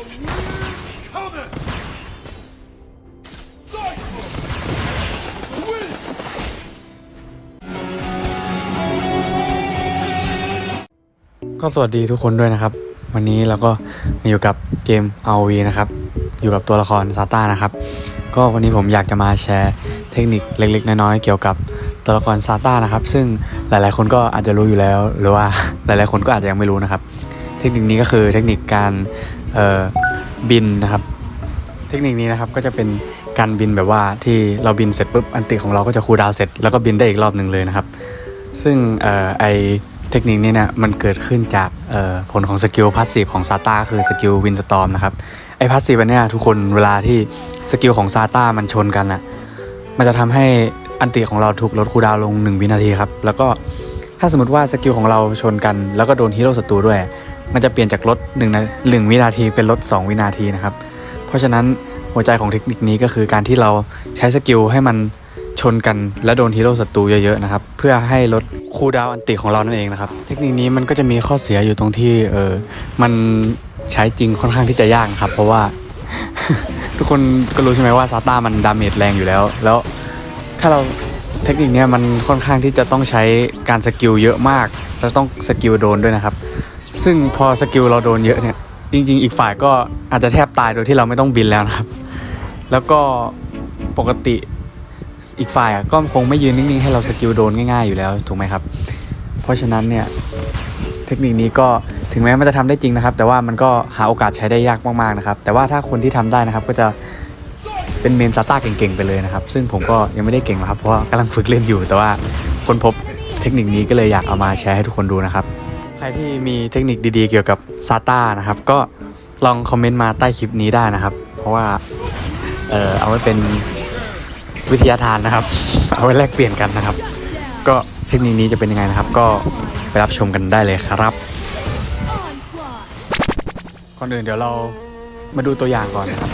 ก็สวัสดีทุกคนด้วยนะครับ วันนี้เราก็มาอยู่กับเกม RV นะครับ อยู่กับตัวละครซาต้านะครับ ก็วันนี้ผมอยากจะมาแชร์เทคนิคเล็ก ๆ น้อยๆเกี่ยวกับตัวละครซาต้านะครับ ซึ่งหลายๆคนก็อาจจะรู้อยู่แล้ว หรือว่าหลายๆคนก็อาจจะยังไม่รู้นะครับ เทคนิคนี้ก็คือเทคนิคการ บินนะครับ เทคนิคนี้นะครับก็จะเป็นการบินแบบว่าที่เราบินเสร็จปุ๊บอันติของเราก็จะคูลดาวเสร็จแล้วก็บินได้อีกรอบหนึ่งเลยนะครับ ซึ่งออไอเทคนิคนี้เนี่ยมันเกิดขึ้นจากผลของสกิลพาสซีฟของซาต้าคือสกิลวินสตอมนะครับไอพาสซีฟอันเนี้ยทุกคนเวลาที่สกิลของซาต้ามันชนกันอะมันจะทำให้อันติของเราถูกลดคูลดาวน์ลง 1 วินาทีครับ แล้วก็ถ้าสมมติว่าสกิลของเราชนกัน แล้วก็โดนฮีโร่ศัตรูด้วย มันจะเปลี่ยนจากลด1นะหนึ่งวินาทีเป็นลด 2 วินาทีนะครับ เพราะฉะนั้นหัวใจของเทคนิคนี้ก็คือการที่เราใช้สกิลให้มันชนกันและโดนฮีโร่ศัตรูเยอะๆนะครับ เพื่อให้ลดคูดาวอันติของเรานั่นเองนะครับ เทคนิคนี้มันก็จะมีข้อเสียอยู่ตรงที่เออมันใช้จริงค่อนข้างที่จะยากครับ เพราะว่า ทุกคนก็รู้ใช่ไหมว่าซาต้ามันดาเมจแรงอยู่แล้ว แล้วถ้าเราเทคนิคนี้มันค่อนข้างที่จะต้องใช้การสกิลเยอะมาก แล้วต้องสกิลโดนด้วยนะครับ ซึ่งพอสกิลเราโดนเยอะเนี่ย จริง ๆ อีกฝ่ายก็อาจจะแทบตายโดยที่เราไม่ต้องบินแล้วนะครับ แล้วก็ปกติอีกฝ่ายก็คงไม่ยืนนิ่งๆ ให้เราสกิลโดนง่ายๆอยู่แล้วถูกไหมครับ เพราะฉะนั้นเนี่ยเทคนิคนี้ก็ถึงแม้มันจะทำได้จริงนะครับ แต่ว่ามันก็หาโอกาสใช้ได้ยากมากๆนะครับ แต่ว่าถ้าคนที่ทำได้นะครับก็จะเป็นเมนซาต้าเก่งๆไปเลยนะครับ ซึ่งผมก็ยังไม่ได้เก่งหรอกครับ เพราะกำลังฝึกเล่นอยู่ แต่ว่าคนพบเทคนิคนี้ก็เลยอยากเอามาแชร์ให้ทุกคนดูนะครับ ใครที่มีเทคนิคดีๆ เกี่ยวกับซาต้านะครับ ก็ลองคอมเมนต์มาใต้คลิปนี้ได้นะครับ เพราะว่า เออเอาไว้เป็นวิทยาทานนะครับ เอาไว้แลกเปลี่ยนกันนะครับ ก็เทคนิคนี้จะเป็นยังไงนะครับ ก็ไปรับชมกันได้เลยครับก่อนอื่นเดี๋ยวเรามาดูตัวอย่างก่อนนะครับ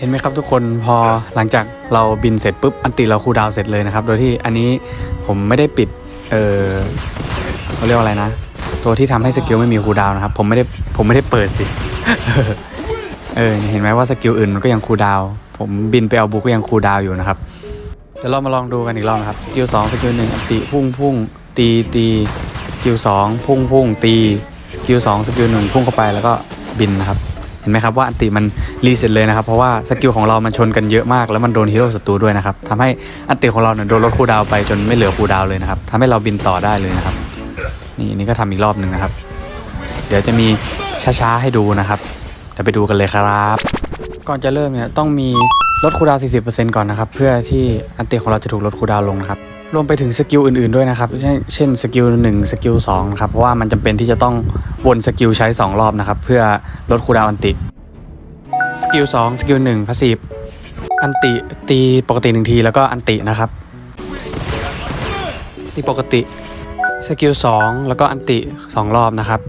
เห็นไหมครับทุกคนพอหลังจากเราบินเสร็จปุ๊บอันติเราคูดาวเสร็จเลยนะครับ โดยที่อันนี้ผมไม่ได้ปิด เออเขาเรียกว่าอะไรนะ ตัวที่ทำให้สกิลไม่มีคูดาวนะครับ ผมไม่ได้ผมไม่ได้เปิดสิ เออเห็นไหมว่าสกิลอื่นมันก็ยังคูดาวผมบินไปเอาบุกก็ยังคูดาวอยู่นะครับเดี๋ยวเรามาลองดูกันอีกรอบนะครับสกิลสองสกิลหนึ่งอันติพุ่งพุ่งตีตีสกิลสองพุ่งพุ่งตีสกิลสองสกิลหนึ่งพุ่งเข้าไปแล้วก็บินนะครับ เห็นไหมครับว่าอันติมันรีเซ็ตเลยนะครับ เพราะว่าสกิลของเรามันชนกันเยอะมาก แล้วมันโดนฮีโร่ศัตรูด้วยนะครับทำให้อันติของเราเนี่ยโดนลดคูดาวไปจนไม่เหลือคูดาวเลยนะครับทำให้เราบินต่อได้เลยนะครับ นี่นี่ก็ทำอีกรอบหนึ่งนะครับ เดี๋ยวจะมีช้าๆให้ดูนะครับเดี๋ยวไปดูกันเลยครับ ก่อนจะเริ่มเนี่ยต้องมีลดคูดาว 40%ก่อนนะครับ เพื่อที่อันติของเราจะถูกลดคูดาวลงนะครับ รวมไปถึงสกิลอื่นๆด้วยนะครับ เช่นสกิล1สกิล2นะครับ เพราะว่ามันจำเป็นที่จะต้องวนสกิลใช้ 2 รอบนะครับ เพื่อลดคูดาวอันติ สกิล2สกิล1พาสซีฟอันติตีปกติ 1 ทีแล้วก็อันตินะครับ ตีปกติสกิล2แล้วก็อันติ 2 รอบนะครับ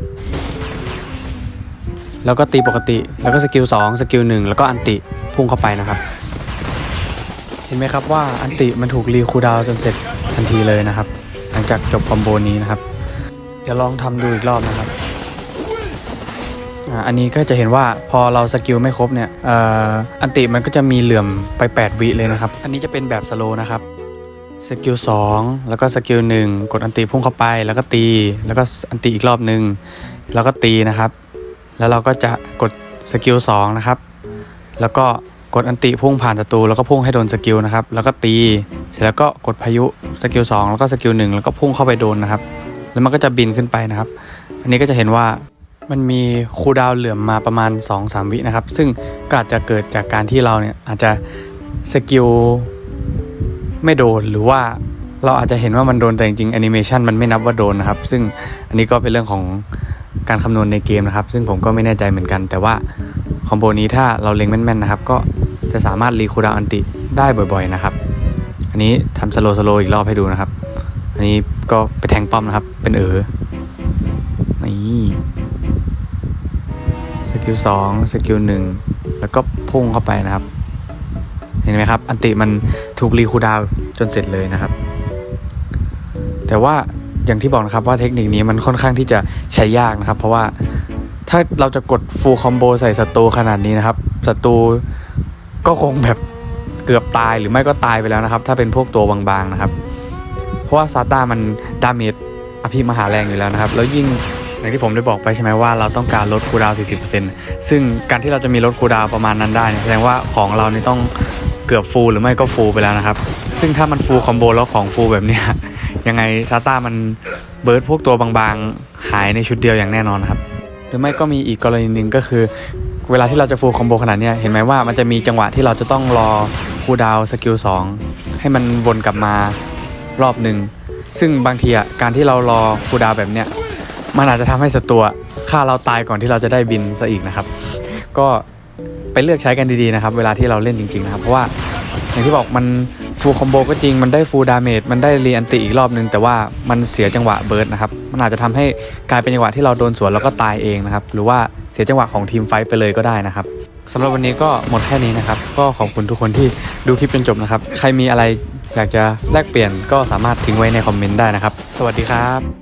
แล้วก็ตีปกติแล้วก็สกิล2สกิล1แล้วก็อันติพุ่งเข้าไปนะครับ ห็นไหมครับว่าอันติมันถูกรีคูดาวจนเสร็จทันทีเลยนะครับ หลังจากจบคอมโบนี้นะครับ เดี๋ยวลองทำดูอีกรอบนะครับอันนี้ก็จะเห็นว่าพอเราสกิลไม่ครบเนี่ยอ,อันติมันก็จะมีเหลื่อมไป 8 วิเลยนะครับ อันนี้จะเป็นแบบสโลนะครับสกิล2แล้วก็สกิล1กดอันติพุ่งเข้าไปแล้วก็ตี แล้วก็อันติอีกรอบหนึ่งแล้วก็ตีนะครับ แล้วเราก็จะกดสกิล2นะครับ แล้วก็ กดอันติพุ่งผ่านศัตรูแล้วก็พุ่งให้โดนสกิลนะครับ แล้วก็ตี เสร็จแล้วก็กดพายุสกิล2แล้วก็สกิล1แล้วก็พุ่งเข้าไปโดนนะครับ แล้วมันก็จะบินขึ้นไปนะครับ อันนี้ก็จะเห็นว่ามันมีคูดาวเหลื่อมมาประมาณ 2-3 วินะครับ ซึ่งก็อาจจะเกิดจากการที่เราเนี่ยอาจจะสกิลไม่โดนหรือว่าเราอาจจะเห็นว่ามันโดนแต่จริงๆแอนิเมชันมันไม่นับว่าโดนนะครับ ซึ่งอันนี้ก็เป็นเรื่องของการคำนวณในเกมนะครับ ซึ่งผมก็ไม่แน่ใจเหมือนกัน แต่ว่าคอมโบนี้ถ้าเราเล็งแม่นๆนะครับ ก็ จะสามารถรีคูดาวอันติได้บ่อยๆนะครับ อันนี้ทำสโลสโลอีกรอบให้ดูนะครับ อันนี้ก็ไปแทงป้อมนะครับ เป็นเออนี่สกิลสองสกิลหนึ่งแล้วก็พุ่งเข้าไปนะครับ เห็นไหมครับ อันติมันถูกรีคูดาวจนเสร็จเลยนะครับ แต่ว่าอย่างที่บอกนะครับว่าเทคนิคนี้มันค่อนข้างที่จะใช้ยากนะครับ เพราะว่าถ้าเราจะกดฟูลคอมโบใส่ศัตรูขนาดนี้นะครับศัตรู ก็คงแบบเกือบตายหรือไม่ก็ตายไปแล้วนะครับ ถ้าเป็นพวกตัวบางๆนะครับ เพราะว่าซาต้ามันดาเมจอภิมหาแรงอยู่แล้วนะครับ แล้วยิ่งอย่างที่ผมได้บอกไปใช่ไหมว่าเราต้องการลดคูดาว 40%ซึ่งการที่เราจะมีลดคูดาวประมาณนั้นได้แสดงว่าของเรานี่ต้องเกือบฟูลหรือไม่ก็ฟูลไปแล้วนะครับ ซึ่งถ้ามันฟูลคอมโบแล้วของฟูลแบบนี้ยยังไงซาต้ามันเบิร์ดพวกตัวบางๆ หายในชุดเดียวอย่างแน่นอนครับ หรือไม่ก็มีอีกกรณีหนึ่งก็คือ เวลาที่เราจะฟูลคอมโบขนาดเนี้ยเห็นไหมว่ามันจะมีจังหวะที่เราจะต้องรอคูดาวสกิล2ให้มันวนกลับมารอบหนึ่งซึ่งบางทีอะการที่เรารอคูดาวแบบเนี้ยมันอาจจะทำให้ศัตรูฆ่าเราตายก่อนที่เราจะได้บินซะอีกนะครับ ก็ไปเลือกใช้กันดีๆนะครับ เวลาที่เราเล่นจริงๆนะครับเพราะว่าอย่างที่บอกมันฟูลคอมโบก็จริงมันได้ฟูลดาเมจมันได้รีอันติอีกรอบนึง แต่ว่ามันเสียจังหวะเบิร์ดนะครับ มันอาจจะทำให้กลายเป็นจังหวะที่เราโดนสวนแล้วก็ตายเองนะครับ หรือว่า สียจังหวะของทีมไฟท์ไปเลยก็ได้นะครับสำหรับวันนี้ก็หมดแค่นี้นะครับ ก็ขอบคุณทุกคนที่ดูคลิปจนจบนะครับ ใครมีอะไรอยากจะแลกเปลี่ยนก็สามารถทิ้งไว้ในคอมเมนต์ได้นะครับ สวัสดีครับ